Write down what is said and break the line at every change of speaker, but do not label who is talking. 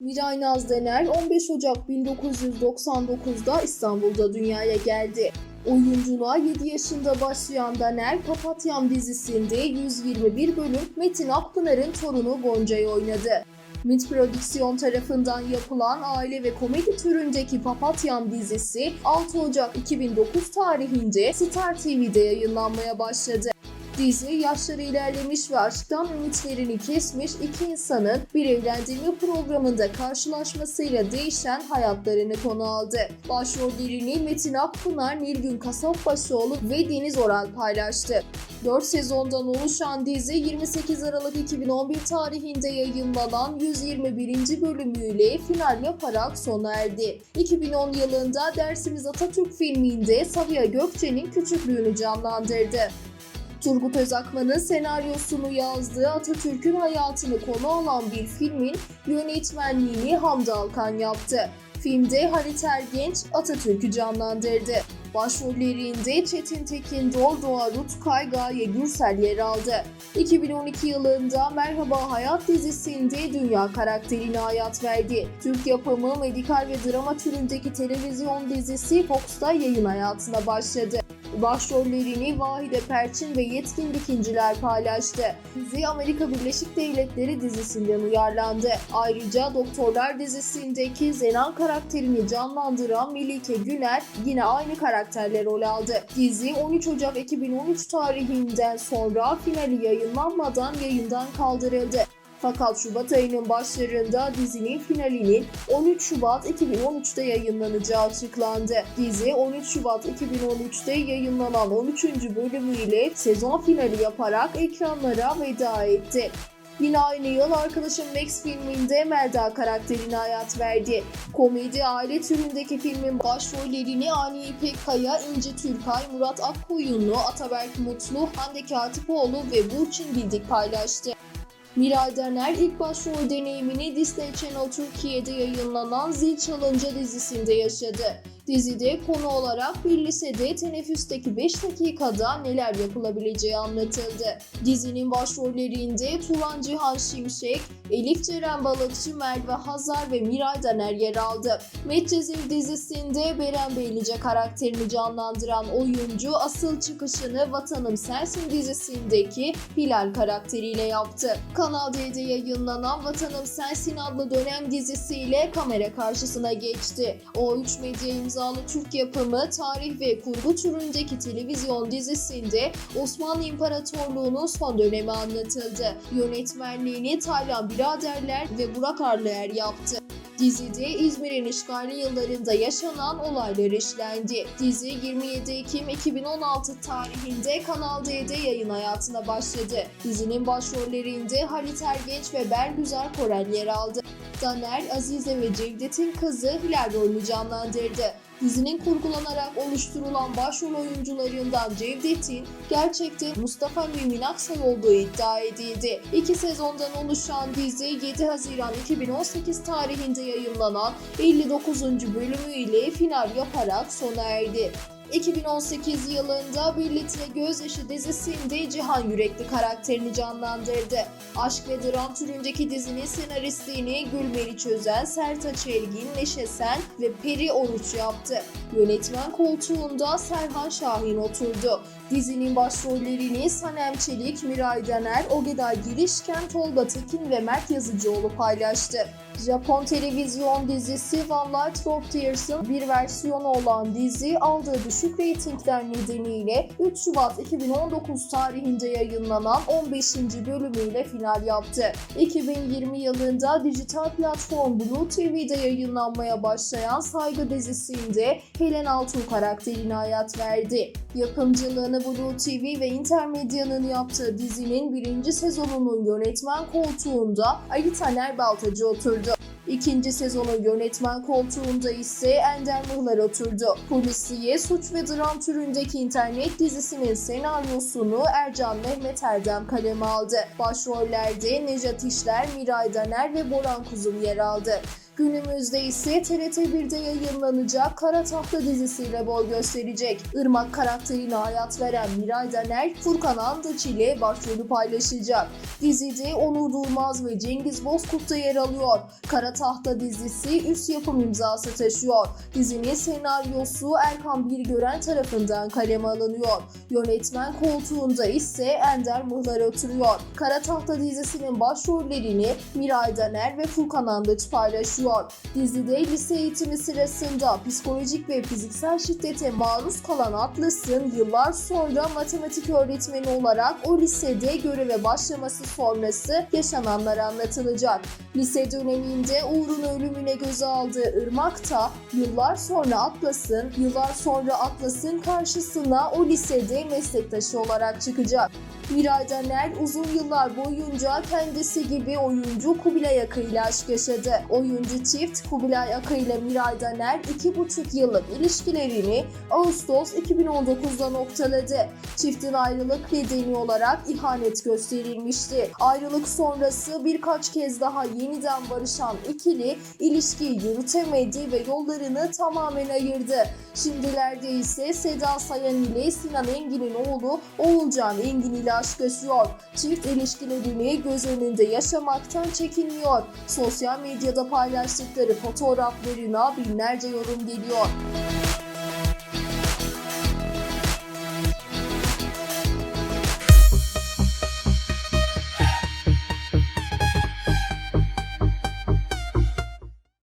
Miray Naz Dener 15 Ocak 1999'da İstanbul'da dünyaya geldi. Oyunculuğa 7 yaşında başlayan Daner, Papatyam dizisinde 121 bölüm Metin Akpınar'ın torunu Gonca'yı oynadı. MIT Prodüksiyon tarafından yapılan aile ve komedi türündeki Papatyam dizisi 6 Ocak 2009 tarihinde Star TV'de yayınlanmaya başladı. Dizi yaşları ilerlemiş ve aşktan ümitlerini kesmiş iki insanın bir evlendirme programında karşılaşmasıyla değişen hayatlarını konu aldı. Başrollerini Metin Akpınar, Nilgün Kasapbaşıoğlu ve Deniz Oral paylaştı. 4 sezondan oluşan dizi 28 Aralık 2011 tarihinde yayınlanan 121. bölümüyle final yaparak sona erdi. 2010 yılında Dersimiz Atatürk filminde Sabiha Gökçen'in küçüklüğünü canlandırdı. Turgut Özakman'ın senaryosunu yazdığı Atatürk'ün hayatını konu alan bir filmin yönetmenliğini Hamdi Alkan yaptı. Filmde Halit Ergenç Atatürk'ü canlandırdı. Başrollerinde Çetin Tekin, Dol Doğa Rutkay, Gaye Gürsel yer aldı. 2012 yılında Merhaba Hayat dizisinde dünya karakterine hayat verdi. Türk yapımı medikal ve drama türündeki televizyon dizisi Fox'ta yayın hayatına başladı. Başrollerini Vahide Perçin ve Yetkin Dikinciler paylaştı. Dizi Amerika Birleşik Devletleri dizisinden uyarlandı. Ayrıca Doktorlar dizisindeki Zenan karakterini canlandıran Melike Güner yine aynı karakterle rol aldı. Dizi 13 Ocak 2013 tarihinden sonra finali yayınlanmadan yayından kaldırıldı. Fakat Şubat ayının başlarında dizinin finalinin 13 Şubat 2013'te yayınlanacağı açıklandı. Dizi 13 Şubat 2013'te yayınlanan 13. bölümüyle sezon finali yaparak ekranlara veda etti. Yine aynı yıl Arkadaşım Max filminde Melda karakterine hayat verdi. Komedi aile türündeki filmin başrollerini Ani İpek Kaya, İnce Türkay, Murat Akkoyunlu, Ataberk Mutlu, Hande Katipoğlu ve Burçin Bildik paylaştı. Miray Daner ilk başrol deneyimini Disney Channel Türkiye'de yayınlanan Zil Çalınca dizisinde yaşadı. Dizide konu olarak bir lisede teneffüsteki 5 dakikada neler yapılabileceği anlatıldı. Dizinin başrollerinde Turan Cihan Şimşek, Elif Ceren Balıkçı, Merve Hazar ve Miray Daner yer aldı. Medcezir dizisinde Beren Beylice karakterini canlandıran oyuncu asıl çıkışını Vatanım Sensin dizisindeki Hilal karakteriyle yaptı. Kanal D'de yayınlanan Vatanım Sensin adlı dönem dizisiyle kamera karşısına geçti. O3 Medya imzalı Türk yapımı tarih ve kurgu türündeki televizyon dizisinde Osmanlı İmparatorluğu'nun son dönemi anlatıldı. Yönetmenliğini Taylan Biraderler ve Burak Arlıer yaptı. Dizide İzmir'in işgali yıllarında yaşanan olaylar işlendi. Dizi 27 Ekim 2016 tarihinde Kanal D'de yayın hayatına başladı. Dizinin başrollerinde Halit Ergenç ve Bergüzar Korel yer aldı. Daner, Azize ve Cevdet'in kızı Hilal rolünü canlandırdı. Dizinin kurgulanarak oluşturulan başrol oyuncularından Cevdet'in gerçekte Mustafa Mümin Aksay olduğu iddia edildi. İki sezondan oluşan dizi 7 Haziran 2018 tarihinde yayınlanan 59. bölümüyle final yaparak sona erdi. 2018 yılında Birlikte Gözyaşı dizisinde Cihan Yürekli karakterini canlandırdı. Aşk ve dram türündeki dizinin senaristliğini Gülmeri Çözen, Sertaç Ergin, Neşe Sen ve Peri Oruç yaptı. Yönetmen koltuğunda Serhan Şahin oturdu. Dizinin başrollerini Sanem Çelik, Miray Daner, Ogeday Girişken, Tolga Tekin ve Mert Yazıcıoğlu paylaştı. Japon televizyon dizisi One Light of Tears'ın bir versiyonu olan dizi aldığı düşük reytingler nedeniyle 3 Şubat 2019 tarihinde yayınlanan 15. bölümüyle final yaptı. 2020 yılında dijital platform Blue TV'de yayınlanmaya başlayan Saygı dizisinde Helen Altun karakterine hayat verdi. Yapımcılığını Blue TV ve Intermedia'nın yaptığı dizinin birinci sezonunun yönetmen koltuğunda Ali Taner Baltacı oturdu. İkinci sezonun yönetmen koltuğunda ise Ender Mıhlar oturdu. Polisiye, suç ve dram türündeki internet dizisinin senaryosunu Ercan Mehmet Erdem kaleme aldı. Başrollerde Nejat İşler, Miray Daner ve Boran Kuzum yer aldı. Günümüzde ise TRT1'de yayınlanacak Kara Tahta dizisiyle boy gösterecek. Irmak karakterine hayat veren Miray Daner, Furkan Andaç ile başrolü paylaşacak. Dizide Onur Durmaz ve Cengiz Bozkurt da yer alıyor. Kara Tahta dizisi üst yapım imzası taşıyor. Dizinin senaryosu Erkan Birgören tarafından kaleme alınıyor. Yönetmen koltuğunda ise Ender Mıhlar oturuyor. Kara Tahta dizisinin başrollerini Miray Daner ve Furkan Andaç paylaşıyor. Dizide lise eğitimi sırasında psikolojik ve fiziksel şiddete maruz kalan Atlas'ın yıllar sonra matematik öğretmeni olarak o lisede göreve başlaması sonrası yaşananlar anlatılacak. Lise döneminde Uğur'un ölümüne göze aldığı Irmak da yıllar sonra Atlas'ın, yıllar sonra Atlas'ın karşısına o lisede meslektaşı olarak çıkacak. Miray Daner uzun yıllar boyunca kendisi gibi oyuncu Kubilay Aka ile aşk yaşadı. Oyuncu çift Kubilay Aka ile Miray Daner iki buçuk yıllık ilişkilerini Ağustos 2019'da noktaladı. Çiftin ayrılık nedeni olarak ihanet gösterilmişti. Ayrılık sonrası birkaç kez daha yeniden barışan ikili ilişkiyi yürütemedi ve yollarını tamamen ayırdı. Şimdilerde ise Seda Sayan ile Sinan Engin'in oğlu Oğulcan Engin ile aşk yaşıyor. Çift ilişkilerini göz önünde yaşamaktan çekinmiyor. Sosyal medyada paylaştıkları fotoğraflarına binlerce yorum geliyor.